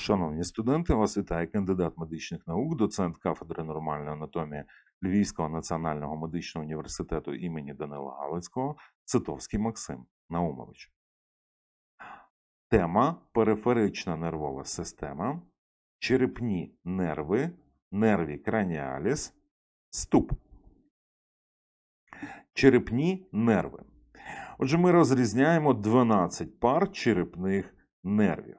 Шановні студенти, вас вітає кандидат медичних наук, доцент кафедри нормальної анатомії Львівського національного медичного університету імені Данила Галицького Цитовський Максим Наумович. Тема периферична нервова система, черепні нерви, нерві краніаліс, ступ. Черепні нерви. Отже, ми розрізняємо 12 пар черепних нервів.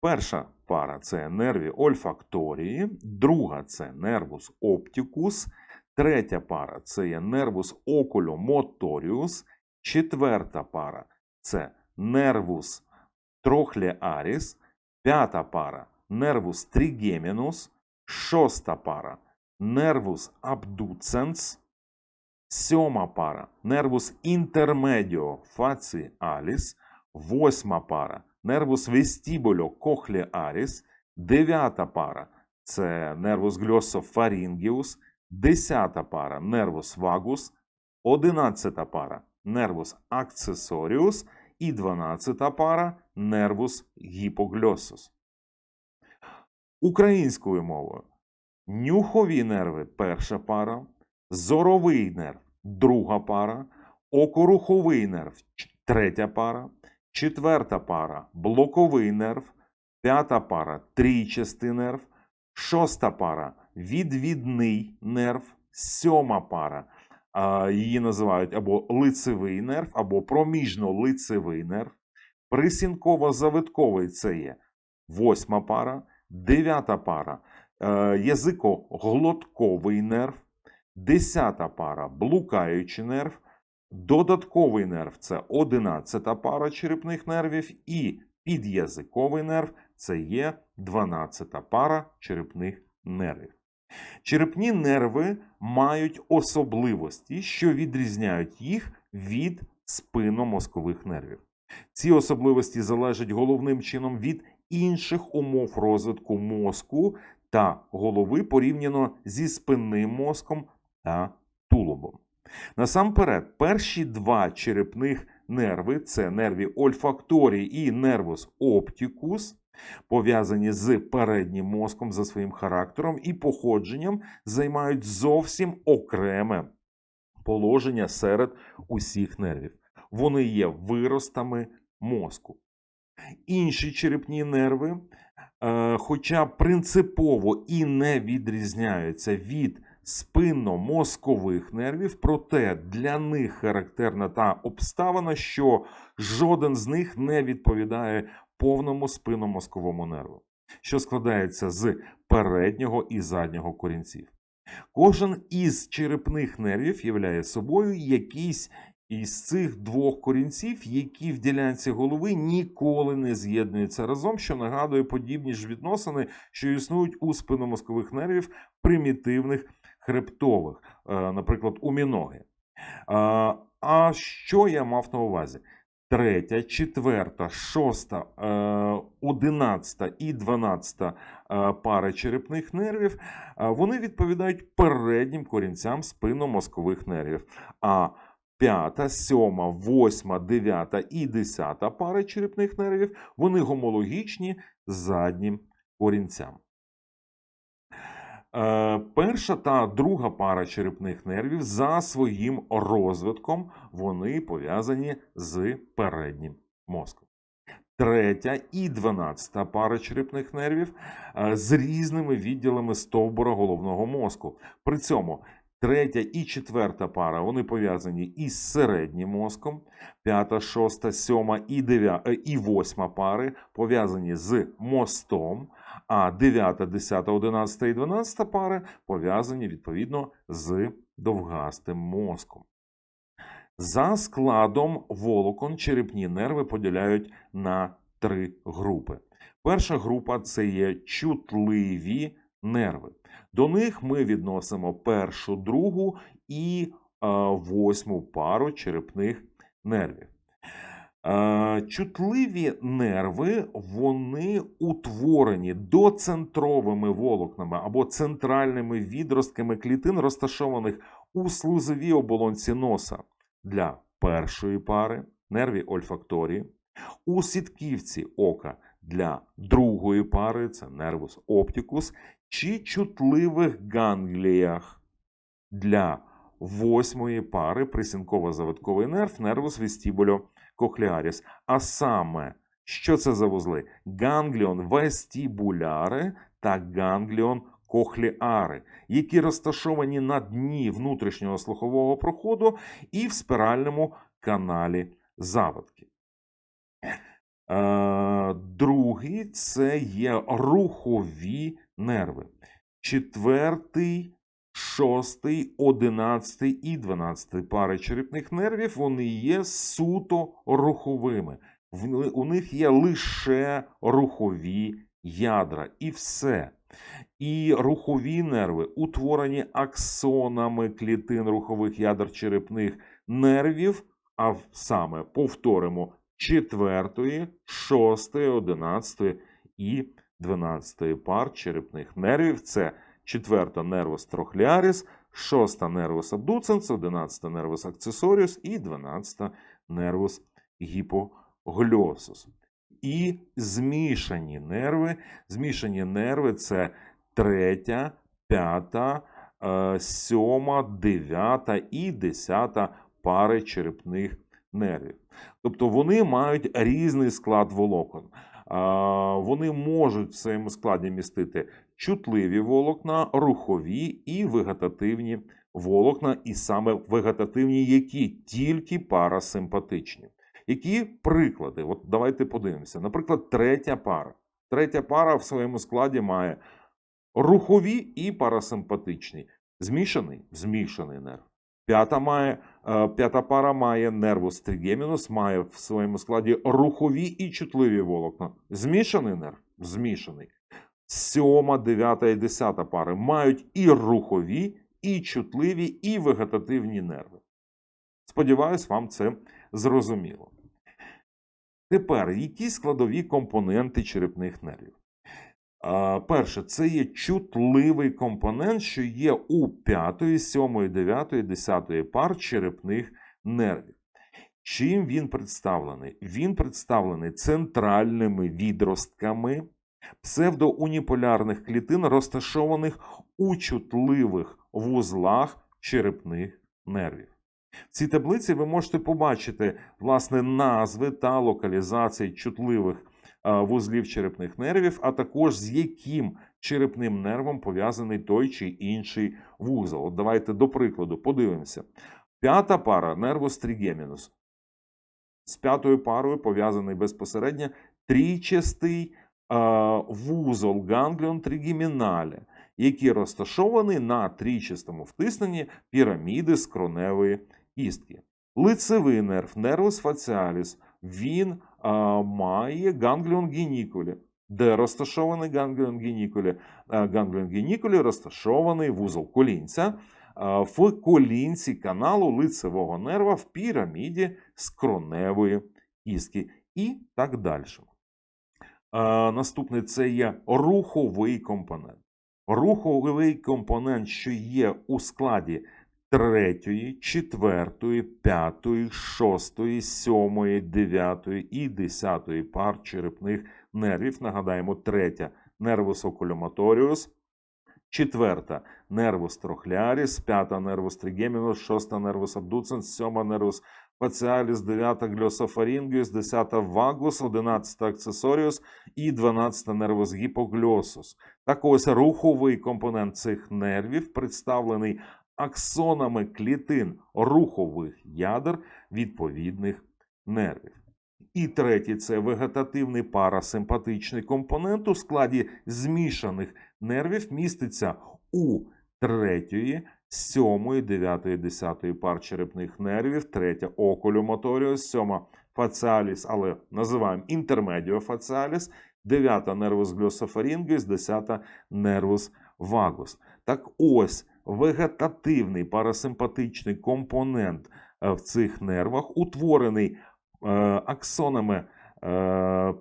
Перша пара це нерві ольфакторії, друга це нервус оптикус, третя пара це є нервус окуломоторіус, четверта пара це нервус трохлеаріс, п'ята пара нервус тригемінус, шоста пара нервус абдуценс, сьома пара нервус інтермедіо фаціаліс, восьма пара нервус вестибуло кохлеаріс, дев'ята пара це нервус гльософарінгіус, десята пара нервус вагус, одинадцята пара нервус акцесоріус і дванадцята пара нервус гіпогльосус. Українською мовою нюхові нерви перша пара, зоровий нерв друга пара, окоруховий нерв третя пара, четверта пара блоковий нерв, п'ята пара трійчастий нерв, шоста пара відвідний нерв, сьома пара. Її називають або лицевий нерв, або проміжно-лицевий нерв. Присінково-завитковий це є восьма пара, дев'ята пара е, язико-глотковий нерв, десята пара блукаючий нерв, Додатковий нерв це 11 пара черепних нервів, і під'язиковий нерв це є 12 пара черепних нервів. Черепні нерви мають особливості, що відрізняють їх від спинномозкових нервів. Ці особливості залежать головним чином від інших умов розвитку мозку та голови порівняно зі спинним мозком та тулубом. Насамперед, перші два черепних нерви це нерві ольфакторій і нервус оптикус, пов'язані з переднім мозком за своїм характером і походженням, займають зовсім окреме положення серед усіх нервів. Вони є виростами мозку. Інші черепні нерви, е, хоча принципово і не відрізняються від спинномозкових нервів, проте для них характерна та обставина, що жоден з них не відповідає повному спинномозковому нерву, що складається з переднього і заднього корінців. Кожен із черепних нервів являє собою якийсь із цих двох корінців, які в ділянці голови ніколи не з'єднуються разом, що нагадує подібні ж відносини, що існують у спинномозкових нервів примітивних хребтових, е, наприклад, у міноги. А, що я мав на увазі? Третя, четверта, шоста, е, одинадцята і дванадцята е, пари черепних нервів, вони відповідають переднім корінцям спинномозкових нервів. А п'ята, сьома, восьма, дев'ята і десята пари черепних нервів, вони гомологічні заднім корінцям. Е, Перша та друга пара черепних нервів за своїм розвитком вони пов'язані з переднім мозком. Третя і дванадцята пара черепних нервів е, з різними відділами стовбура головного мозку. При цьому третя і четверта пара вони пов'язані із середнім мозком. П'ята, шоста, сьома і дев'я... е, і восьма пари пов'язані з мостом а 9, 10, 11 і 12 пари пов'язані відповідно з довгастим мозком. За складом волокон черепні нерви поділяють на три групи. Перша група це є чутливі нерви. До них ми відносимо першу, другу і е, восьму пару черепних нервів. Е, Чутливі нерви вони утворені доцентровими волокнами або центральними відростками клітин, розташованих у слузовій оболонці носа для першої пари нерві ольфакторії, у сітківці ока для другої пари це нервус оптикус, чи чутливих гангліях для восьмої пари присінково-завитковий нерв нервус вестибуло-кохлеаріс. А саме, що це за вузли? Гангліон вестибуляри та гангліон кохлеари, які розташовані на дні внутрішнього слухового проходу і в спиральному каналі завитки. Е, Другий це є рухові нерви. Четвертий, шостий, одинадцятий і дванадцятий пари черепних нервів вони є суто руховими. У них є лише рухові ядра і все. І рухові нерви утворені аксонами клітин рухових ядер черепних нервів, а саме повторимо четвертої, шостої, одинадцятої і дванадцятої пар черепних нервів. Це четверта нервус трохлеаріс, шоста нервус абдуценс, одинадцята нервус акцесоріус і дванадцята нервус гіпогльосус. І змішані нерви. Змішані нерви це третя, п'ята, е, сьома, дев'ята і десята пари черепних нервів. Тобто вони мають різний склад волокон. Вони можуть в своєму складі містити чутливі волокна, рухові і вегетативні волокна, і саме вегетативні, які тільки парасимпатичні. Які приклади? От давайте подивимося. Наприклад, третя пара. Третя пара в своєму складі має рухові і парасимпатичні. Змішаний змішаний нерв. П'ята, має, е, п'ята пара має нервус тригемінус, має в своєму складі рухові і чутливі волокна. Змішаний нерв змішаний. Сьома, дев'ята і десята пари мають і рухові, і чутливі, і вегетативні нерви. Сподіваюсь, вам це зрозуміло. Тепер, які складові компоненти черепних нервів? Перше, це є чутливий компонент, що є у 5, 7, 9, 10 пар черепних нервів. Чим він представлений? Він представлений центральними відростками псевдоуніполярних клітин, розташованих у чутливих вузлах черепних нервів. В цій таблиці ви можете побачити власне назви та локалізації чутливих вузлів черепних нервів, а також з яким черепним нервом пов'язаний той чи інший вузол. От давайте до прикладу подивимося. П'ята пара нервус тригемінус. З п'ятою парою пов'язаний безпосередньо трійчастий е, вузол гангліон тригемінале, який розташований на трійчастому втисненні піраміди скроневої кістки. Лицевий нерв, нервус фаціаліс, він а, має гангліон генікулі. Де розташований гангліон генікулі? А, Гангліон генікулі розташований вузол колінця в колінці каналу лицевого нерва в піраміді скроневої кістки і так далі. А, Наступний це є руховий компонент. Руховий компонент, що є у складі третьої, четвертої, п'ятої, шостої, сьомої, дев'ятої і десятої пар черепних нервів. Нагадаємо, третя нервус окулюматоріус, четверта нервус трохлеаріс, п'ята нервус тригемінус, шоста нервус абдуценс, сьома нервус фаціаліс, дев'ята гльософарінгіус, десята вагус, одинадцята аксесоріус і дванадцята нервус гіпогльосус. Так ось руховий компонент цих нервів представлений аксонами клітин рухових ядер відповідних нервів. І третій це вегетативний парасимпатичний компонент у складі змішаних нервів міститься у третьої, сьомої, дев'ятої, десятої пар черепних нервів, третя окулюмоторіус, сьома фаціаліс, але називаємо інтермедіофаціаліс, дев'ята нервус гльософарінгіс, десята нервус вагус. Так ось вегетативний парасимпатичний компонент е, в цих нервах утворений е, аксонами, е,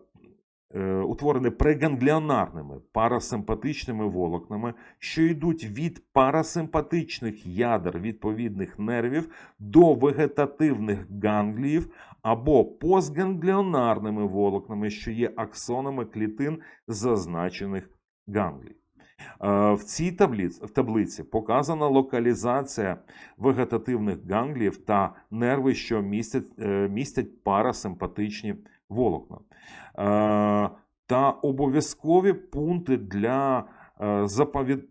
утворений прегангліонарними парасимпатичними волокнами, що йдуть від парасимпатичних ядер відповідних нервів до вегетативних гангліїв або постгангліонарними волокнами, що є аксонами клітин зазначених ганглій. Е, В цій таблиці, в таблиці показана локалізація вегетативних гангліїв та нерви, що містять, е, містять парасимпатичні волокна. Е, Та обов'язкові пункти для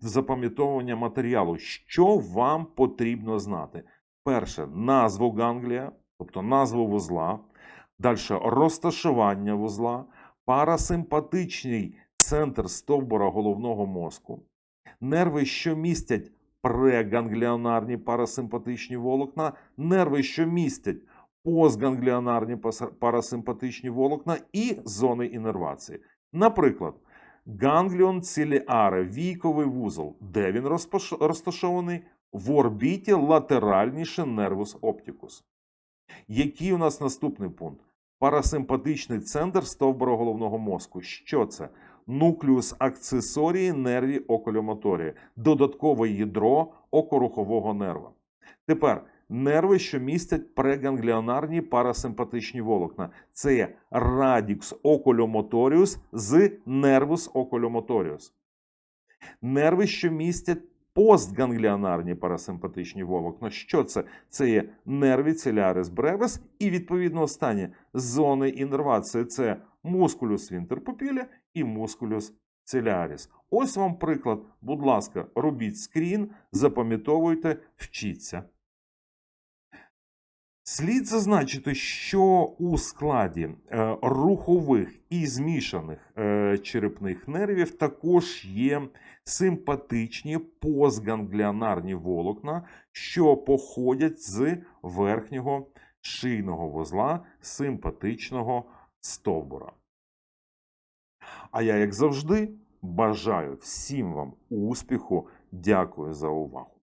запам'ятовування матеріалу. Що вам потрібно знати? Перше, назву ганглія, тобто назву вузла. Далі розташування вузла, парасимпатичний центр стовбура головного мозку, нерви, що містять прегангліонарні парасимпатичні волокна, нерви, що містять постгангліонарні парасимпатичні волокна і зони іннервації. Наприклад, гангліон ціліаре, війковий вузол, де він розташований? В орбіті латеральніше нервус оптикус. Який у нас наступний пункт? Парасимпатичний центр стовбура головного мозку. Що це? Нуклеус акцесорії нерві околомоторії, додаткове ядро окорухового нерва. Тепер нерви, що містять прегангліонарні парасимпатичні волокна. Це є радікс околомоторіус з нервус околомоторіус. Нерви, що містять постгангліонарні парасимпатичні волокна. Що це? Це є нерві целярис бревес і відповідно останнє зони іннервації. Це мускулюс інтерпопілля і мускулюс целяріс. Ось вам приклад. Будь ласка, робіть скрін, запам'ятовуйте, вчіться. Слід зазначити, що у складі е, рухових і змішаних е, черепних нервів також є симпатичні постгангліонарні волокна, що походять з верхнього шийного вузла симпатичного стовбура. А я, як завжди, бажаю всім вам успіху. Дякую за увагу.